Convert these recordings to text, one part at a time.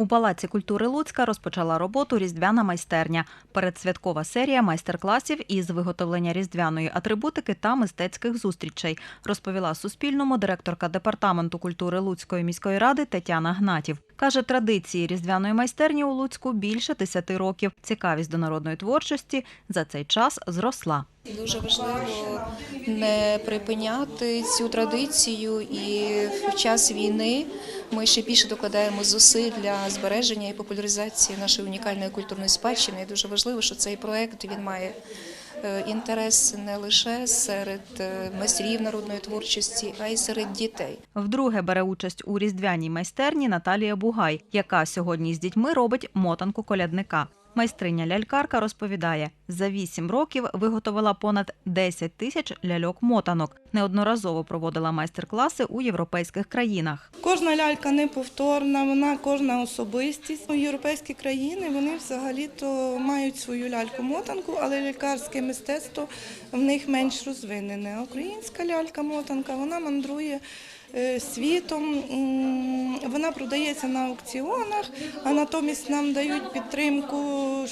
У Палаці культури Луцька розпочала роботу різдвяна майстерня. Передсвяткова серія майстер-класів із виготовлення різдвяної атрибутики та мистецьких зустрічей, розповіла Суспільному директорка департаменту культури Луцької міської ради Тетяна Гнатів. Каже, традиції різдвяної майстерні у Луцьку більше 10 років. Цікавість до народної творчості за цей час зросла. Дуже важливо не припиняти цю традицію, і в час війни ми ще більше докладаємо зусиль для збереження і популяризації нашої унікальної культурної спадщини. І дуже важливо, що цей проект він має інтерес не лише серед е, майстрів народної творчості, а й серед дітей. Вдруге бере участь у різдвяній майстерні Наталія Бугай, яка сьогодні з дітьми робить мотанку колядника. Майстриня лялькарка розповідає, за вісім років виготовила понад 10 тисяч ляльок-мотанок. Неодноразово проводила майстер-класи у європейських країнах. Кожна лялька неповторна, вона кожна особистість. Європейські країни вони взагалі-то мають свою ляльку-мотанку, але лялькарське мистецтво в них менш розвинене. Українська лялька-мотанка вона мандрує е, світом, вона продається на аукціонах, а натомість нам дають підтримку,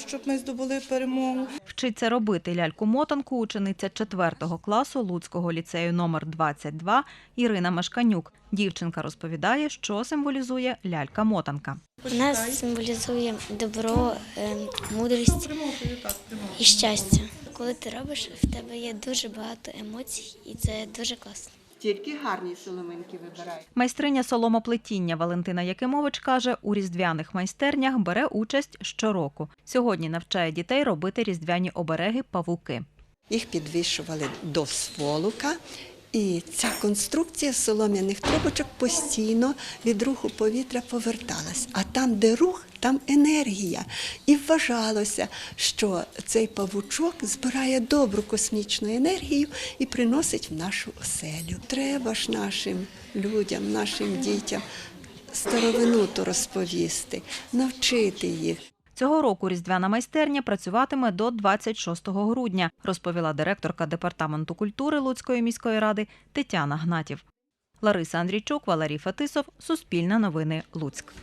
щоб ми здобули перемогу. Вчиться робити ляльку-мотанку учениця 4 класу Луцького ліцею номер 22 Ірина Мешканюк. Дівчинка розповідає, що символізує лялька-мотанка. Вона символізує добро, ем, мудрість і щастя. Коли ти робиш, в тебе є дуже багато емоцій, і це дуже класно. Тільки гарні соломинки вибирають. Майстриня соломоплетіння Валентина Якимович каже, у різдвяних майстернях бере участь щороку. Сьогодні навчає дітей робити різдвяні обереги павуки. Їх підвішували до сволока. І ця конструкція солом'яних трубочок постійно від руху повітря поверталась. А там, де рух, там енергія. І вважалося, що цей павучок збирає добру космічну енергію і приносить в нашу оселю. Треба ж нашим людям, нашим дітям старовину то розповісти, навчити їх. Цього року різдвяна майстерня працюватиме до 26 грудня, розповіла директорка департаменту культури Луцької міської ради Тетяна Гнатів. Лариса Андрійчук, Валерій Фетисов, Суспільне новини, Луцьк.